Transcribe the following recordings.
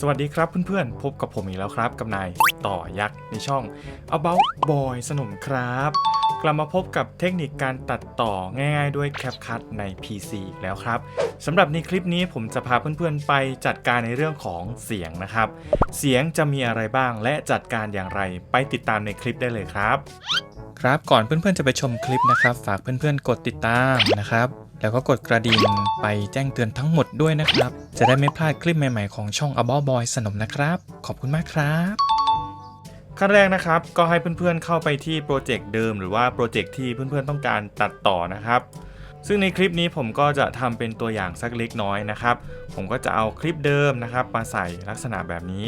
สวัสดีครับเพื่อนๆ พบกับผมอีกแล้วครับ กับนายต่อยักษ์ในช่อง About Boy สนุมครับ กลับมาพบกับเทคนิคการตัดต่อง่ายๆ ด้วย CapCut ใน PC อีกแล้วครับสำหรับในคลิปนี้ผมจะพาเพื่อนๆ ไปจัดการในเรื่องของเสียงนะครับ เสียงจะมีอะไรบ้างและจัดการอย่างไรไปติดตามในคลิปได้เลยครับ ครับก่อนเพื่อนๆจะไปชมคลิปนะครับ ฝากเพื่อนๆกดติดตามนะครับ แล้วก็กดกระดิ่งไปแจ้งเตือนทั้งหมดด้วยนะครับ จะได้ไม่พลาดคลิปใหม่ๆของช่อง a b o Boy สนมนะครับ ขอบคุณมากครับขั้นแรกนะครับก็ให้เพื่อนๆเข้าไปที่โปรเจกต์เดิมหรือว่าโปรเจกต์ที่เพื่อนๆต้องการตัดต่อนะครับ ซึ่งในคลิปนี้ผมก็จะทำเป็นตัวอย่างสักเล็กน้อยนะครับ ผมก็จะเอาคลิปเดิมนะครับ มาใส่ลักษณะแบบนี้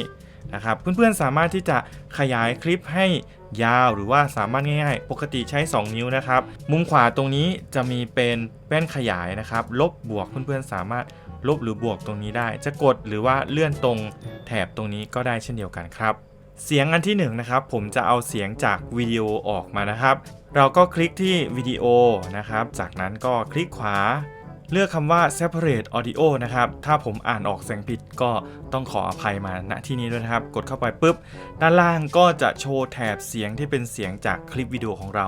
นะครับเพื่อนๆสามารถที่จะขยายคลิปให้ยาวหรือว่าสามารถง่ายๆ ปกติใช้ 2 นิ้วนะครับ มุมขวาตรงนี้จะมีเป็นแป้นขยายนะครับ ลบบวกเพื่อนๆสามารถลบหรือบวกตรงนี้ได้ จะกดหรือว่าเลื่อนตรงแถบตรงนี้ก็ได้เช่นเดียวกันครับ เสียงอันที่1นงนะครับผมจะเอาเสียงจากวิดีโอออกมานะครับ เราก็คลิกที่วิดีโอนะครับ จากนั้นก็คลิกขวา เลือกคำว่า separate audio นะครับ ถ้าผมอ่านออกเสียงผิดก็ต้องขออภัยมาณที่นี้ด้วยนะครับ กดเข้าไปปุ๊บ ด้านล่างก็จะโชว์แถบเสียงที่เป็นเสียงจากคลิปวิดีโอของเรา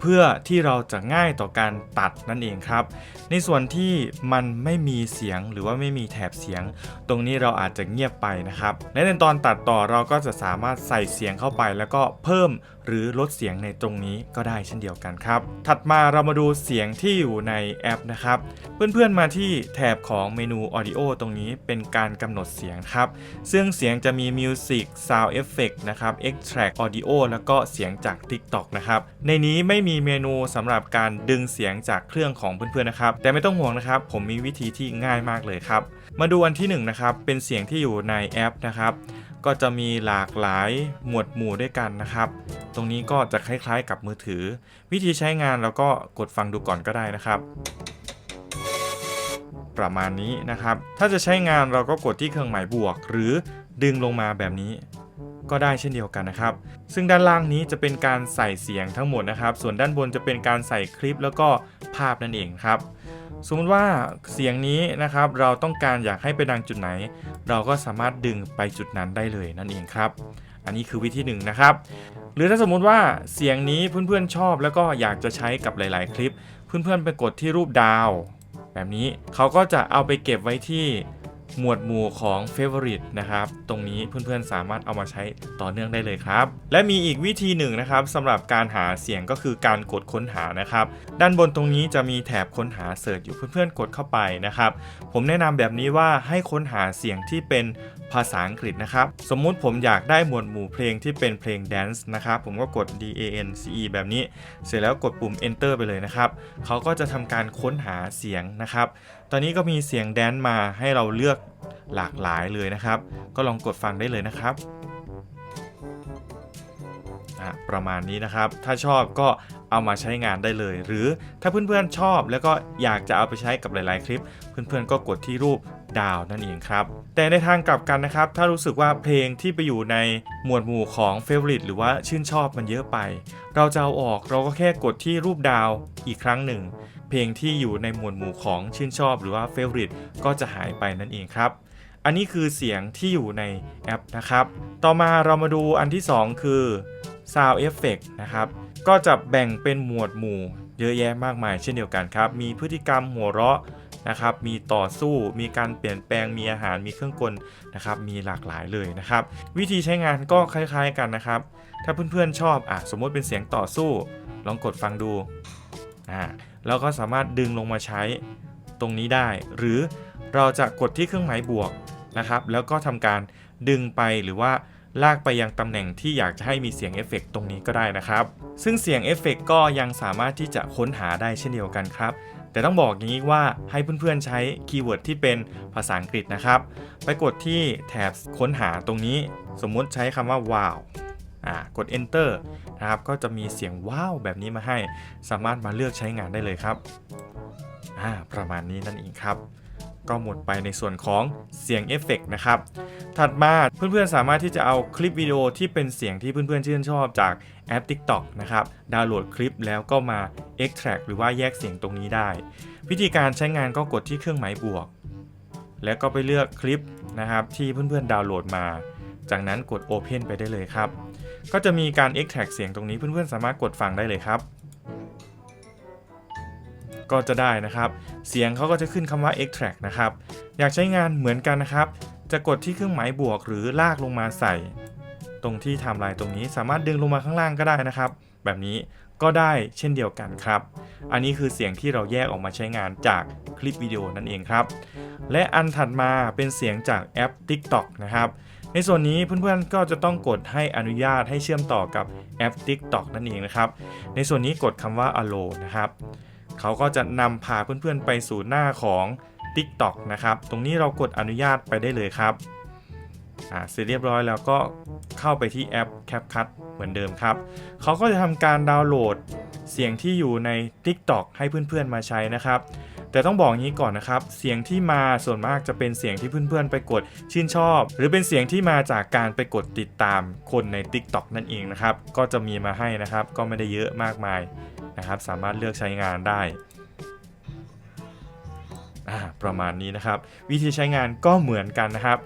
เพื่อที่เราจะง่ายต่อการตัดนั่นเองครับ ในส่วนที่มันไม่มีเสียงหรือว่าไม่มีแถบเสียง ตรงนี้เราอาจจะเงียบไปนะครับและในตอนตัดต่อเราก็จะสามารถใส่เสียงเข้าไปแล้วก็เพิ่มหรือลดเสียงในตรงนี้ก็ได้เช่นเดียวกันครับ ถัดมาเรามาดูเสียงที่อยู่ในแอปนะครับ เพื่อนๆมาที่แถบของเมนู Audio ตรงนี้เป็นการกำหนดเสียงครับ ซึ่งเสียงจะมี Music Sound Effect นะครับ Extract Audio แล้วก็เสียงจาก TikTok นะครับ ในนี้ไม่มีเมนูสำหรับการดึงเสียงจากเครื่องของเพื่อนๆนะครับ แต่ไม่ต้องห่วงนะครับ ผมมีวิธีที่ง่ายมากเลยครับ มาดูอันที่หนึ่งนะครับ เป็นเสียงที่อยู่ในแอปนะครับ ก็จะมีหลากหลายหมวดหมู่ด้วยกันนะครับ ตรงนี้ก็จะคล้ายๆกับมือถือ วิธีใช้งานเราก็กดฟังดูก่อนก็ได้นะครับ ประมาณนี้นะครับ ถ้าจะใช้งานเราก็กดที่เครื่องหมายบวก หรือดึงลงมาแบบนี้ก็ได้เช่นเดียวกันนะครับ ซึ่งด้านล่างนี้จะเป็นการใส่เสียงทั้งหมดนะครับ ส่วนด้านบนจะเป็นการใส่คลิปแล้วก็ภาพนั่นเองครับ สมมติว่าเสียงนี้นะครับเราต้องการอยากให้ไปดังจุดไหน เราก็สามารถดึงไปจุดนั้นได้เลยนั่นเองครับ อันนี้คือวิธีหนึ่งนะครับ หรือถ้าสมมุติว่าเสียงนี้เพื่อนๆชอบแล้วก็อยากจะใช้กับหลาย ๆ คลิป เพื่อนๆไปกดที่รูปดาว แบบนี้เขาก็จะเอาไปเก็บไว้ที่ หมวดหมู่ของ Favorite นะครับ ตรงนี้เพื่อนๆสามารถเอามาใช้ต่อเนื่องได้เลยครับ และมีอีกวิธีหนึ่งนะครับสำหรับการหาเสียงก็คือการกดค้นหานะครับ ด้านบนตรงนี้จะมีแถบค้นหาเสิร์ชอยู่เพื่อนๆกดเข้าไปนะครับ ผมแนะนำแบบนี้ว่าให้ค้นหาเสียงที่เป็น ภาษาอังกฤษนะครับ สมมุติผมอยากได้หมวดหมู่เพลงที่เป็นเพลง Dance นะครับ ผมก็กด D A N C E แบบนี้ เสร็จแล้วกดปุ่ม Enter ไปเลยนะครับ เขาก็จะทำการค้นหาเสียงนะครับ ตอนนี้ก็มีเสียงแดนซ์มาให้เราเลือกหลากหลายเลยนะครับ ก็ลองกดฟังได้เลยนะครับประมาณนี้นะครับ ถ้าชอบก็เอามาใช้งานได้เลย หรือถ้าเพื่อนๆชอบแล้วก็อยากจะเอาไปใช้กับหลายๆคลิป เพื่อนๆก็กดที่รูป ดาวนั่นเองครับ แต่ในทางกลับกันนะครับ ถ้ารู้สึกว่าเพลงที่ไปอยู่ในหมวดหมู่ของ Favorite หรือว่าชื่นชอบมันเยอะไป เราจะเอาออกเราก็แค่กดที่รูปดาวอีกครั้งหนึ่ง เพลงที่อยู่ในหมวดหมู่ของชื่นชอบหรือว่า Favorite ก็จะหายไปนั่นเองครับอันนี้คือเสียงที่อยู่ในแอปนะครับ ต่อมาเรามาดูอันที่ 2 คือ Sound Effect นะครับ ก็จะแบ่งเป็นหมวดหมู่เยอะแยะมากมายเช่นเดียวกันครับ มีพฤติกรรมหัวเราะ นะครับ มีต่อสู้ มีการเปลี่ยนแปลง มีอาหาร มีเครื่องกลนะครับ มีหลากหลายเลยนะครับ วิธีใช้งานก็คล้ายๆกันนะครับ ถ้าเพื่อนๆชอบอะสมมติเป็นเสียงต่อสู้ ลองกดฟังดูอ่าเราก็สามารถดึงลงมาใช้ตรงนี้ได้ หรือเราจะกดที่เครื่องหมายบวกนะครับ แล้วก็ทำการดึงไปหรือว่าลากไปยังตำแหน่งที่อยากจะให้มีเสียงเอฟเฟกต์ตรงนี้ก็ได้นะครับ ซึ่งเสียงเอฟเฟกต์ก็ยังสามารถที่จะค้นหาได้เช่นเดียวกันครับ แต่ต้องบอกอย่างนี้ว่าให้เพื่อนๆใช้คีย์เวิร์ดที่เป็นภาษาอังกฤษนะครับ ไปกดที่แถบค้นหาตรงนี้ สมมุติใช้คำว่าว้าวอ่ากด enter นะครับ ก็จะมีเสียงว้าวแบบนี้มาให้ สามารถมาเลือกใช้งานได้เลยครับ ประมาณนี้นั่นเองครับ ก็หมดไปในส่วนของเสียงเอฟเฟกต์นะครับ ถัดมาเพื่อนๆสามารถที่จะเอาคลิปวิดีโอที่เป็นเสียงที่เพื่อนๆชื่นชอบจากแอป TikTok นะครับ ดาวน์โหลดคลิปแล้วก็มา extract หรือว่าแยกเสียงตรงนี้ได้ วิธีการใช้งานก็กดที่เครื่องหมายบวก แล้วก็ไปเลือกคลิปนะครับที่เพื่อนๆดาวน์โหลดมา จากนั้นกด Open ไปได้เลยครับ ก็จะมีการ extract เสียงตรงนี้เพื่อนๆสามารถกดฟังได้เลยครับ ก็จะได้นะครับ เสียงเขาก็จะขึ้นคำว่า extract นะครับ อยากใช้งานเหมือนกันนะครับ จะกดที่เครื่องหมายบวกหรือลากลงมาใส่ ตรงที่ไทม์ไลน์ตรงนี้สามารถดึงลงมาข้างล่างก็ได้นะครับ แบบนี้ก็ได้เช่นเดียวกันครับ อันนี้คือเสียงที่เราแยกออกมาใช้งานจากคลิปวิดีโอนั่นเองครับ และอันถัดมาเป็นเสียงจากแอป TikTok นะครับ ในส่วนนี้เพื่อนๆก็จะต้องกดให้อนุญาตให้เชื่อมต่อกับแอป TikTok นั่นเองนะครับ ในส่วนนี้กดคำว่า allow นะครับ เขาก็จะนำพาเพื่อนๆไปสู่หน้าของ TikTok นะครับ ตรงนี้เรากดอนุญาตไปได้เลยครับอ่าเสร็จเรียบร้อยแล้วก็เข้าไปที่แอป CapCut เหมือนเดิมครับ เขาก็จะทำการดาวน์โหลดเสียงที่อยู่ใน TikTok ให้เพื่อนๆมาใช้นะครับ แต่ต้องบอกงี้ก่อนนะครับ เสียงที่มาส่วนมากจะเป็นเสียงที่เพื่อนๆ ไปกดชื่นชอบ หรือเป็นเสียงที่มาจากการไปกดติดตามคนใน TikTok นั่นเองนะครับ ก็จะมีมาให้นะครับ ก็ไม่ได้เยอะมากมายนะครับ สามารถเลือกใช้งานได้ประมาณนี้นะครับ วิธีใช้งานก็เหมือนกันนะครับ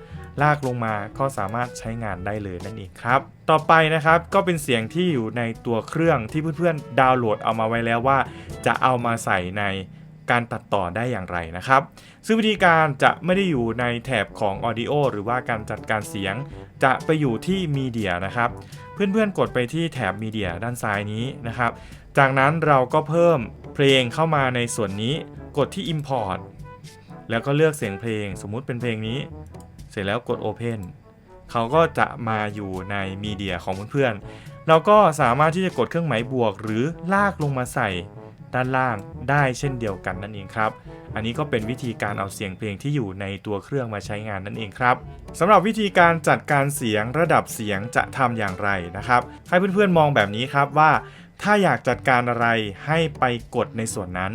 ลากลงมาก็สามารถใช้งานได้เลยนั่นเองครับ ต่อไปนะครับก็เป็นเสียงที่อยู่ในตัวเครื่องที่เพื่อนๆดาวน์โหลดเอามาไว้แล้วว่า จะเอามาใส่ใน การตัดต่อได้อย่างไรนะครับ ซึ่งวิธีการจะไม่ได้อยู่ในแถบของ Audio หรือว่าการจัดการเสียง จะไปอยู่ที่ Media นะครับ เพื่อนๆกดไปที่แถบ Media ด้านซ้ายนี้นะครับ จากนั้นเราก็เพิ่มเพลงเข้ามาในส่วนนี้ กดที่ Import แล้วก็เลือกเสียงเพลง สมมุติเป็นเพลงนี้ เสร็จแล้วกด Open เขาก็จะมาอยู่ในมีเดียของเพื่อนๆ เราก็สามารถที่จะกดเครื่องหมายบวกหรือลากลงมาใส่ ด้านล่างได้เช่นเดียวกันนั่นเองครับ อันนี้ก็เป็นวิธีการเอาเสียงเพลงที่อยู่ในตัวเครื่องมาใช้งานนั่นเองครับสำหรับวิธีการจัดการเสียงระดับเสียงจะทำอย่างไรนะครับ ให้เพื่อนๆมองแบบนี้ครับว่าถ้าอยากจัดการอะไรให้ไปกดในส่วนนั้น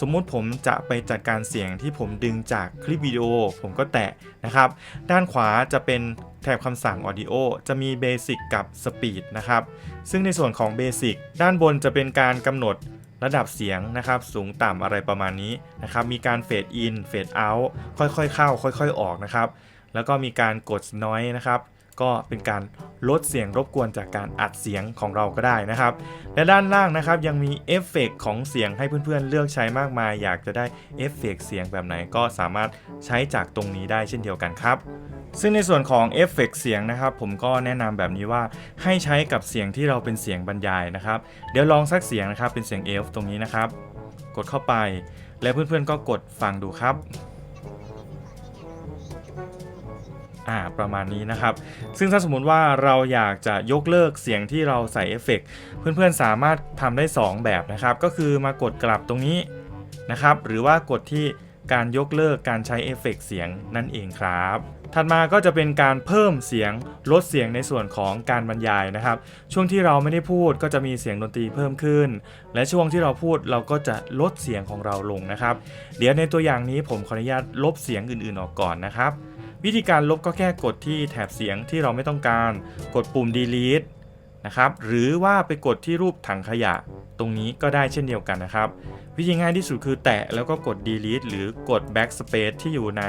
สมมุติผมจะไปจัดการเสียงที่ผมดึงจากคลิปวิดีโอ ผมก็แตะนะครับ ด้านขวาจะเป็นแถบคำสั่ง Audio จะมี Basic กับ Speed นะครับ ซึ่งในส่วนของ Basic ด้านบนจะเป็นการกำหนด ระดับเสียงนะครับสูงต่ำอะไรประมาณนี้นะครับมีการเฟดอินเฟดเอาท์ค่อยๆเข้า ค่อย ๆ ออกนะครับแล้วก็มีการกดน้อยนะครับ ก็เป็นการลดเสียงรบกวนจากการอัดเสียงของเราก็ได้นะครับ และด้านล่างนะครับยังมีเอฟเฟกต์ของเสียงให้เพื่อนๆเลือกใช้มากมาย อยากจะได้เอฟเฟกต์เสียงแบบไหนก็สามารถใช้จากตรงนี้ได้เช่นเดียวกันครับซึ่งในส่วนของเอฟเฟกต์เสียงนะครับผมก็แนะนำแบบนี้ว่าให้ใช้กับเสียงที่เราเป็นเสียงบรรยายนะครับ เดี๋ยวลองสักเสียงนะครับเป็นเสียงเอฟตรงนี้นะครับ กดเข้าไป แล้วเพื่อนๆก็กดฟังดูครับ อ่าประมาณนี้นะครับ ซึ่งถ้าสมมติว่าเราอยากจะยกเลิกเสียงที่เราใส่เอฟเฟกต์เพื่อนๆสามารถทำได้ 2 แบบนะครับ ก็คือมากดกลับตรงนี้นะครับ หรือว่ากดที่การยกเลิกการใช้เอฟเฟกต์เสียงนั่นเองครับ ถัดมาก็จะเป็นการเพิ่มเสียงลดเสียงในส่วนของการบรรยายนะครับ ช่วงที่เราไม่ได้พูดก็จะมีเสียงดนตรีเพิ่มขึ้น และช่วงที่เราพูดเราก็จะลดเสียงของเราลงนะครับ เดี๋ยวในตัวอย่างนี้ผมขออนุญาตลบเสียงอื่นๆออกก่อนนะครับ วิธีการลบก็แค่กดที่แถบเสียงที่เราไม่ต้องการ กดปุ่ม delete นะครับหรือว่าไปกดที่รูปถังขยะ ตรงนี้ก็ได้เช่นเดียวกันนะครับ วิธีง่ายที่สุดคือแตะแล้วก็กด delete หรือกด backspace ที่อยู่ใน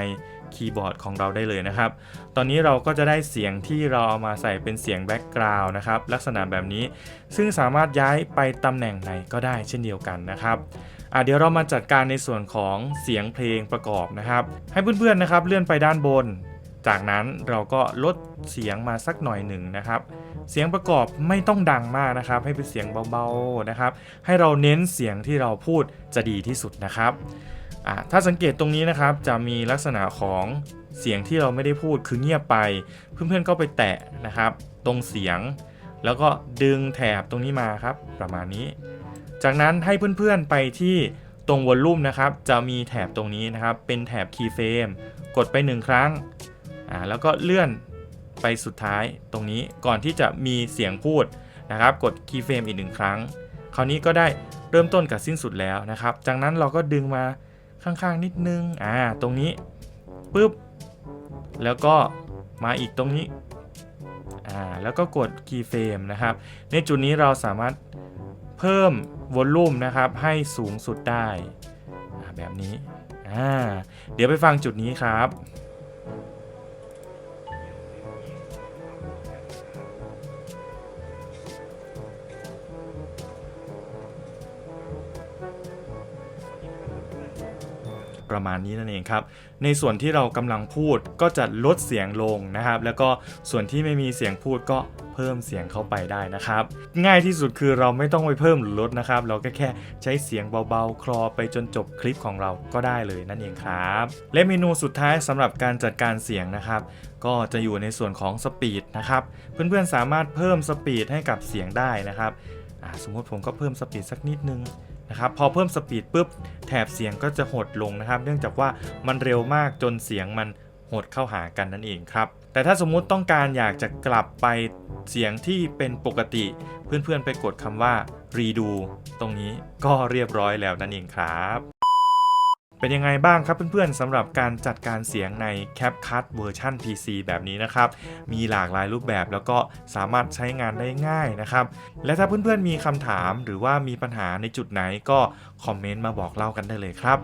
คีย์บอร์ดของเราได้เลยนะครับ ตอนนี้เราก็จะได้เสียงที่เราเอามาใส่เป็นเสียง background นะครับ ลักษณะแบบนี้ ซึ่งสามารถย้ายไปตำแหน่งไหนก็ได้เช่นเดียวกันนะครับ อะเดี๋ยวเรามาจัดการในส่วนของเสียงเพลงประกอบนะครับ ให้เพื่อนๆนะครับเลื่อนไปด้านบน จากนั้นเราก็ลดเสียงมาสักหน่อยหนึ่งนะครับ เสียงประกอบไม่ต้องดังมากนะครับ ให้เป็นเสียงเบาๆนะครับ ให้เราเน้นเสียงที่เราพูดจะดีที่สุดนะครับถ้าสังเกตตรงนี้นะครับจะมีลักษณะของเสียงที่เราไม่ได้พูดคือเงียบไป เพื่อนๆก็ไปแตะนะครับ ตรงเสียง แล้วก็ดึงแถบตรงนี้มาครับ ประมาณนี้ จากนั้นให้เพื่อนๆไปที่ตรงวอลลุ่มนะครับ จะมีแถบตรงนี้นะครับ เป็นแถบ Keyframe กดไป 1 ครั้งอ่าแล้วก็เลื่อนไปสุดท้ายตรงนี้ก่อนที่จะมีเสียงพูดนะครับ กด Keyframe อีกหนึ่งครั้ง คราวนี้ก็ได้เริ่มต้นกับสิ้นสุดแล้วนะครับ จากนั้นเราก็ดึงมาข้างๆนิดนึงอ่าตรงนี้ปุ๊บแล้วก็มาอีกตรงนี้อ่าแล้วก็กด Keyframe นะครับ ในจุดนี้เราสามารถ เพิ่มวอลลุ่มนะครับให้สูงสุดได้แบบนี้ เดี๋ยวไปฟังจุดนี้ครับประมาณนี้นั่นเองครับ ในส่วนที่เรากำลังพูดก็จะลดเสียงลงนะครับ แล้วก็ส่วนที่ไม่มีเสียงพูดก็ เพิ่มเสียงเข้าไปได้นะครับ ง่ายที่สุดคือเราไม่ต้องไปเพิ่มหรือลดนะครับ เราก็แค่ใช้เสียงเบาๆ คลอไปจนจบคลิปของเราก็ได้เลยนั่นเองครับ และเมนูสุดท้ายสำหรับการจัดการเสียงนะครับก็จะอยู่ในส่วนของสปีดนะครับเพื่อนๆสามารถเพิ่มสปีดให้กับเสียงได้นะครับสมมติผมก็เพิ่มสปีดสักนิดนึงนะครับพอเพิ่มสปีดปุ๊บแถบเสียงก็จะหดลงนะครับ เนื่องจากว่ามันเร็วมากจนเสียงมันหดเข้าหากันนั่นเองครับ แต่ถ้าสมมุติต้องการอยากจะกลับไปเสียงที่เป็นปกติ เพื่อนๆไปกดคำว่า redo ตรงนี้ก็เรียบร้อยแล้วนั่นเองครับ เป็นยังไงบ้างครับเพื่อนๆสำหรับการจัดการเสียงใน CapCut เวอร์ชัน PC แบบนี้นะครับ มีหลากหลายรูปแบบแล้วก็สามารถใช้งานได้ง่ายนะครับ และถ้าเพื่อนๆมีคำถามหรือว่ามีปัญหาในจุดไหนก็คอมเมนต์มาบอกเล่ากันได้เลยครับ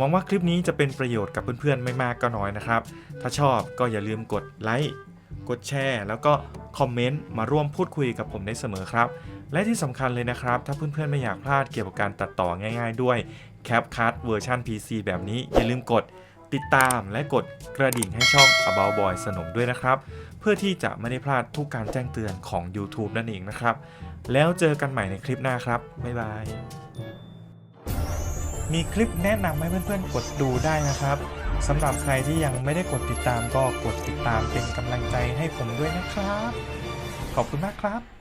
หวังว่าคลิปนี้จะเป็นประโยชน์กับเพื่อนๆ ไม่มากก็น้อยนะครับ ถ้าชอบก็อย่าลืมกดไลค์กดแชร์ แล้วก็คอมเมนต์มาร่วมพูดคุยกับผมได้เสมอครับ และที่สำคัญเลยนะครับ ถ้าเพื่อนๆ ไม่อยากพลาดเกี่ยวกับการตัดต่อง่ายๆ ด้วย CapCut เวอร์ชัน PC แบบนี้อย่าลืมกดติดตามและกดกระดิ่งให้ช่อง About Boy สนมด้วยนะครับ เพื่อที่จะไม่ได้พลาดทุกการแจ้งเตือนของ YouTube นั่นเองนะครับ แล้วเจอกันใหม่ในคลิปหน้าครับ บ๊ายบาย มีคลิปแนะนำให้เพื่อนๆกดดูได้นะครับสำหรับใครที่ยังไม่ได้กดติดตามก็กดติดตามเป็นกำลังใจให้ผมด้วยนะครับ ขอบคุณมากครับ